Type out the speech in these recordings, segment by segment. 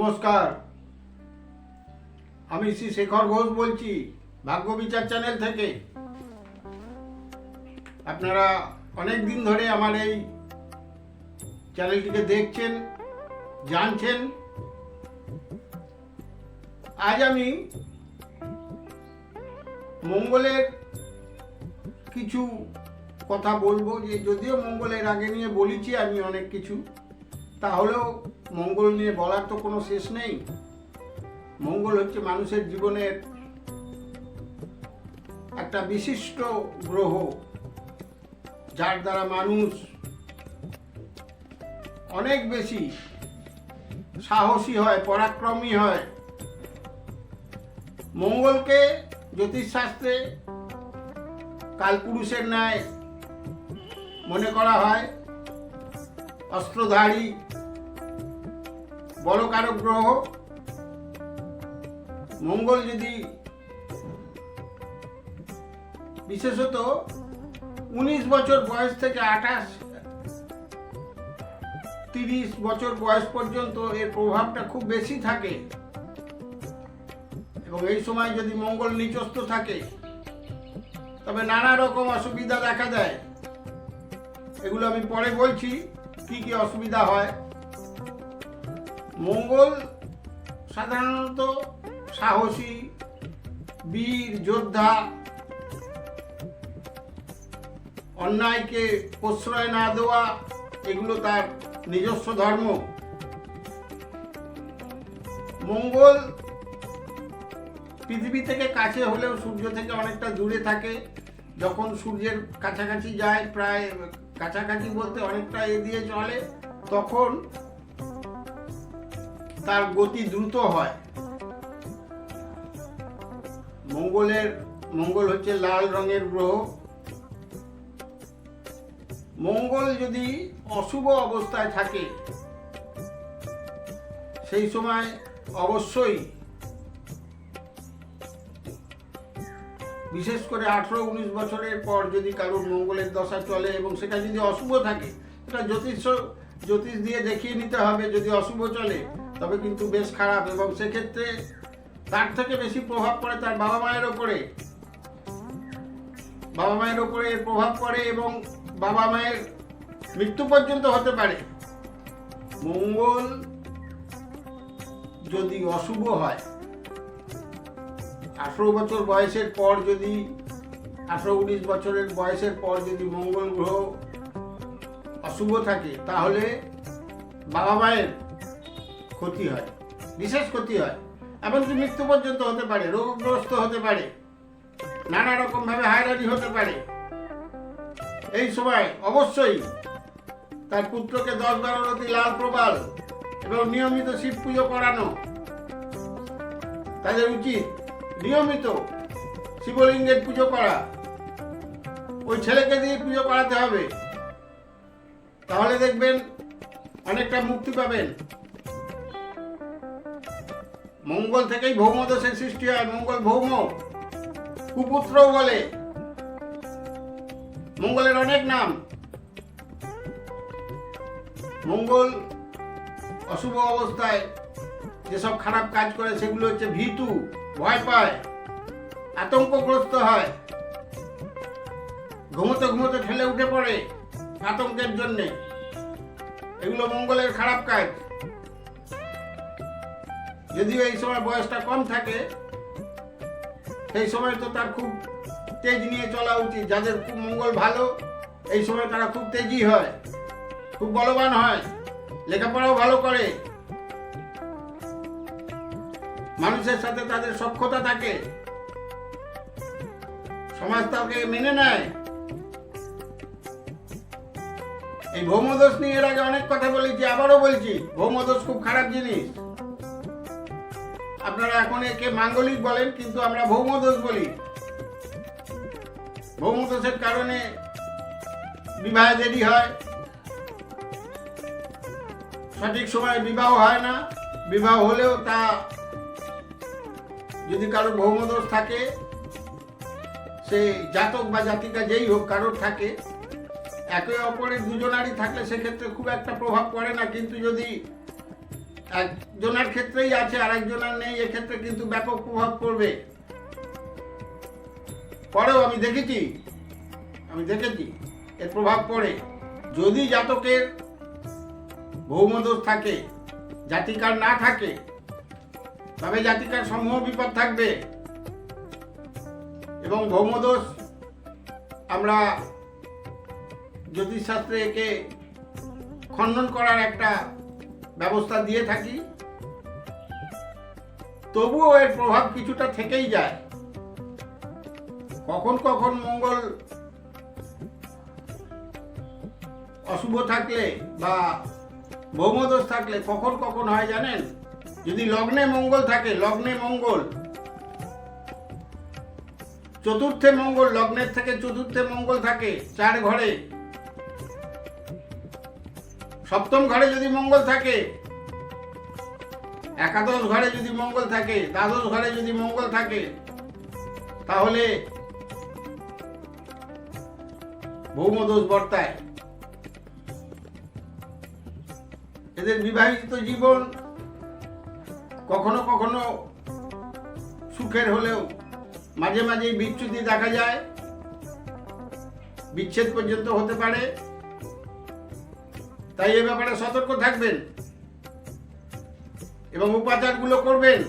নমস্কার। আমি শ্রী শেখর ঘোষ বলছি, ভাগ্য বিচার চ্যানেল থেকে। আপনারা অনেক দিন ধরে আমার এই চ্যানেলটিকে দেখছেন, জানছেন। আজ আমি মঙ্গলের কিছু কথা বলব, যে যদিও মঙ্গলের আগে নিয়ে বলেছি আমি অনেক কিছু তাহলেও মঙ্গল নিয়ে বলার তো কোনো শেষ নেই। মঙ্গল হচ্ছে মানুষের জীবনের একটা বিশিষ্ট গ্রহ, যার দ্বারা মানুষ অনেক বেশি সাহসী হয়, পরাক্রমী হয়। মঙ্গলকে জ্যোতিষশাস্ত্রে কালপুরুষের ন্যায় মনে করা হয়, অস্ত্রধারী বড় কারক গ্রহ। মঙ্গল যদি বিশেষত উনিশ বছর বয়স থেকে আঠাশ, তিরিশ বছর বয়স পর্যন্ত এর প্রভাবটা খুব বেশি থাকে। এবং এই সময় যদি মঙ্গল নিচস্থ থাকে, তবে নানা রকম অসুবিধা দেখা দেয়। এগুলো আমি পরে বলছি, কি কি অসুবিধা হয়। মঙ্গল, সাধারণত সাহসী, বীর, যোদ্ধা, অন্যায়কে প্রশ্রয় না দেওয়া, এগুলো তার নিজস্ব ধর্ম। মঙ্গল পৃথিবী থেকে কাছে হলেও সূর্য থেকে অনেকটা দূরে থাকে। যখন সূর্যের কাছাকাছি যায়, প্রায় কাছাকাছি বলতে অনেকটা এ দিয়ে চলে, তখন তার গতি দ্রুত হয়। মঙ্গলের, মঙ্গল হচ্ছে লাল রঙের গ্রহ। মঙ্গল যদি অশুভ অবস্থায় থাকে, সেই সময় অবশ্যই বিশেষ করে আঠেরো উনিশ বছরের পর যদি কারোর মঙ্গলের দশা চলে এবং সেটা যদি অশুভ থাকে, সেটা জ্যোতিষ জ্যোতিষ দিয়ে দেখিয়ে নিতে হবে যদি অশুভ চলে। তবে কিন্তু বেশ খারাপ এবং সেক্ষেত্রে তার থেকে বেশি প্রভাব পড়ে তার বাবা মায়ের ওপরে। বাবা মায়ের ওপরে প্রভাব পড়ে এবং বাবা মায়ের মৃত্যু পর্যন্ত হতে পারে। মঙ্গল যদি অশুভ হয়, আঠেরো বছর বয়সের পর যদি, আঠেরো উনিশ বছরের বয়সের পর যদি মঙ্গল গ্রহ অশুভ থাকে, তাহলে বাবা মায়ের ক্ষতি হয়, বিশেষ ক্ষতি হয়। এমনকি মৃত্যু পর্যন্ত হতে পারে, রোগগ্রস্ত হতে পারে, নানা রকম ভাবে হায়রানি হতে পারে। এই সময় অবশ্যই তার পুত্রকে দশ বারো রতি লাল প্রবাল এবং নিয়মিত শিব পুজো করানো তাদের উচিত। নিয়মিত শিবলিঙ্গের পুজো করা। ওই ছেলেকে দিয়ে পুজো করাতে হবে। তাহলে দেখবেন অনেকটা মুক্তি পাবেন। মঙ্গল থেকেই ভৌমদোষের সৃষ্টি হয়, মঙ্গল ভৌম। কুপুত্র বলে। মঙ্গলের অনেক নাম। মঙ্গল অশুভ অবস্থায় যেসব খারাপ কাজ করে, সেগুলো হচ্ছে ভীতু, ভয় পায়, আতঙ্কগ্রস্ত হয়। ঘুমোতে ঘুমোতে ঠেলে উঠে পড়ে আতঙ্কের জন্যে। এগুলো মঙ্গলের খারাপ কাজ। যদিও এই সময় বয়সটা কম থাকে, সেই সময় তো তার খুব তেজ নিয়ে চলা উচিত। যাদের খুব মঙ্গল ভালো, এই সময় তারা খুব তেজি হয়, খুব বলবান হয়, লেখাপড়াও ভালো করে। মানুষের সাথে তাদের সক্ষতা থাকে। সমাজ তাকে মেনে নেয়। এই ভৌমদোষ নিয়ে এর আগে অনেক কথা বলেছি, আবারও বলছি, ভৌমদোষ খুব খারাপ জিনিস। আপনারা এখন একে মাঙ্গলিক বলেন, কিন্তু আমরা ভৌমদোষ বলি। ভৌমদোষের কারণে বিবাহ দেরি হয়, সঠিক সময়ে বিবাহ হয় না, বিবাহ হলেও তা যদি কারোর ভৌমদোষ থাকে, সে জাতক বা জাতিকা যেই হোক, কারোর থাকে, একে অপরের দুজনারই থাকলে সেক্ষেত্রে খুব একটা প্রভাব পড়ে না, কিন্তু যদি একজনের ক্ষেত্রেই আছে আর একজনের নেই, এক্ষেত্রে কিন্তু ব্যাপক প্রভাব পড়বে। পরেও আমি দেখেছি আমি দেখেছি, এর প্রভাব পড়ে। যদি জাতকের ভৌমদোষ থাকে, জাতিকার না থাকে, তবে জাতিকার সমূহ বিপদ থাকবে। এবং ভৌমদোষ আমরা জ্যোতিষশাস্ত্রে একে খণ্ডন করার একটা ব্যবস্থা দিয়ে থাকি। তবুও এর প্রভাব কিছুটা থেকেই যায়। কখন কখন মঙ্গল অশুভ থাকলে বা ভৌমদোষ থাকলে কখন কখন হয় জানেন? যদি লগ্নে মঙ্গল থাকে, লগ্নে মঙ্গল। চতুর্থে মঙ্গল, লগ্নের থেকে চতুর্থে মঙ্গল থাকে চার ঘরে। সপ্তম ঘরে যদি মঙ্গল থাকে, একাদশ ঘরে যদি মঙ্গল থাকে, দ্বাদশ ঘরে যদি মঙ্গল থাকে, তাহলে ভৌমদোষ বর্তায়। এদের বিবাহিত জীবন কখনো কখনো সুখের হলেও মাঝে মাঝেই বিচ্যুতি দেখা যায়। বিচ্ছেদ পর্যন্ত হতে পারে। তাই এ ব্যাপারে সতর্ক থাকবেন। এবং উপাচারগুলো করবেন।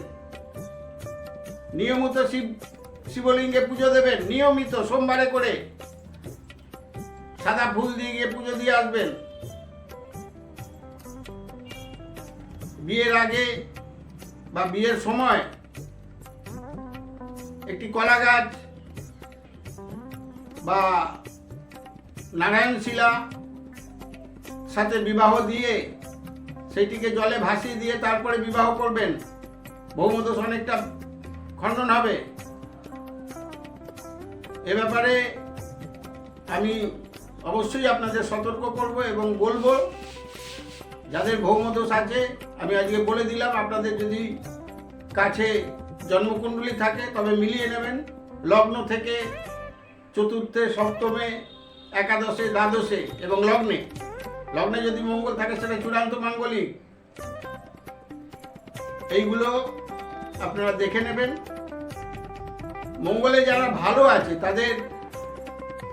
নিয়মিত শিব শিবলিঙ্গে পুজো দেবেন, নিয়মিত সোমবারে করে। সাদা ফুল দিয়ে গিয়ে পুজো দিয়ে আসবেন। বিয়ের আগে বা বিয়ের সময় একটি কলা গাছ বা নারায়ণ শিলা সাথে বিবাহ দিয়ে সেইটিকে জলে ভাসিয়ে দিয়ে তারপরে বিবাহ করবেন। বহুমদোষ অনেকটা খণ্ডন হবে। এ ব্যাপারে আমি অবশ্যই আপনাদের সতর্ক করব এবং বলব, যাদের ভৌমদোষ আছে, আমি আজকে বলে দিলাম, আপনাদের যদি কাছে জন্মকুণ্ডলী থাকে, তবে মিলিয়ে নেবেন। লগ্ন থেকে চতুর্থে, সপ্তমে, একাদশে, দ্বাদশে এবং লগ্নে। লগ্নে যদি মঙ্গল থাকে সেটা চূড়ান্ত মাঙ্গলিক। এইগুলো আপনারা দেখে নেবেন। মঙ্গলে যারা ভালো আছে, তাদের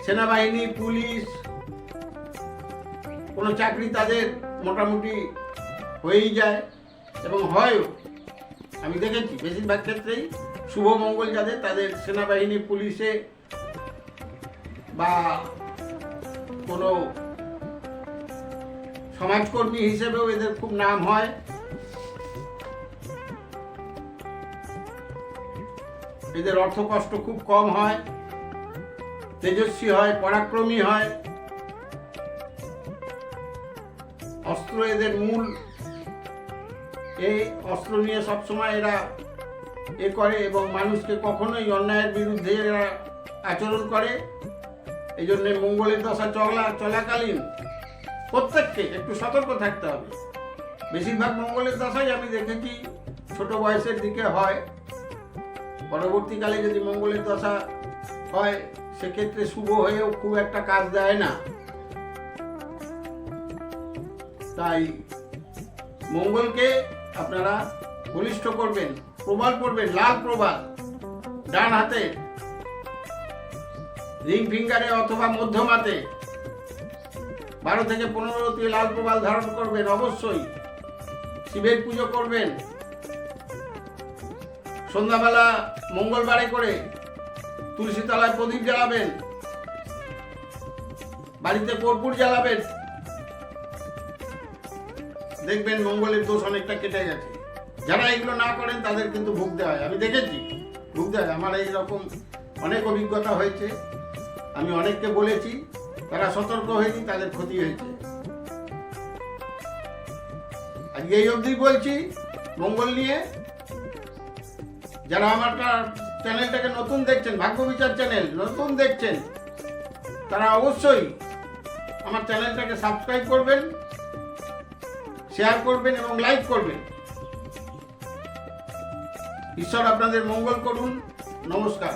সেনাবাহিনী, পুলিশ, কোনো চাকরি তাদের মোটামুটি হয়েই যায় এবং হয় আমি দেখেছি, বেশিরভাগ ক্ষেত্রেই শুভ মঙ্গল যাদের, তাদের সেনাবাহিনী, পুলিশে বা কোনো সমাজকর্মী হিসেবেও এদের খুব নাম হয়। এদের অর্থ কষ্ট খুব কম হয়, তেজস্বী হয়, পরাক্রমী হয়। অস্ত্র এদের মূল। এই অস্ত্র নিয়ে সবসময় এরা এ করে এবং মানুষকে কখনোই অন্যায়ের বিরুদ্ধে এরা আচরণ করে। এই জন্যে মঙ্গলের দশা চলা চলাকালীন প্রত্যেককে একটু সতর্ক থাকতে হবে। বেশিরভাগ মঙ্গলের দশাই আমি দেখেছি, ছোট বয়সের দিকে হয়। পরবর্তীকালে যদি মঙ্গলের দশা হয়, সেক্ষেত্রে শুভ হয়েও খুব একটা কাজ দেয় না। তাই মঙ্গলকে আপনারা বলিষ্ঠ করবেন, প্রবাল করবেন, লাল প্রবাল, ডান হাতে, রিং ফিঙ্গারে অথবা মধ্যম হাতে বারো থেকে পনেরোটি লাল প্রবাল ধারণ করবেন, অবশ্যই। শিবের পুজো করবেন। সন্ধ্যাবেলা মঙ্গলবারে করে তুলসী তলায় প্রদীপ জ্বালাবেন। বাড়িতে কর্পূর জ্বালাবেন। দেখবেন মঙ্গলের দোষ অনেকটা কেটে গেছে। যারা এগুলো না করেন, তাদের কিন্তু ভুগতে হয়। আমি দেখেছি, ভুগতে হয়। আমার এই রকম অনেক অভিজ্ঞতা হয়েছে। আমি অনেককে বলেছি। তারা সতর্ক হয়নি, তাদের ক্ষতি হয়েছে। আজকে এই অবধি বলছি, মঙ্গল নিয়ে যারা আমার চ্যানেলটাকে নতুন দেখছেন, ভাগ্য বিচার চ্যানেল নতুন দেখছেন, তারা অবশ্যই আমার চ্যানেলটাকে সাবস্ক্রাইব করবেন শেয়ার করবেন এবং লাইক করবেন। ঈশ্বর আপনাদের মঙ্গল করুন। নমস্কার।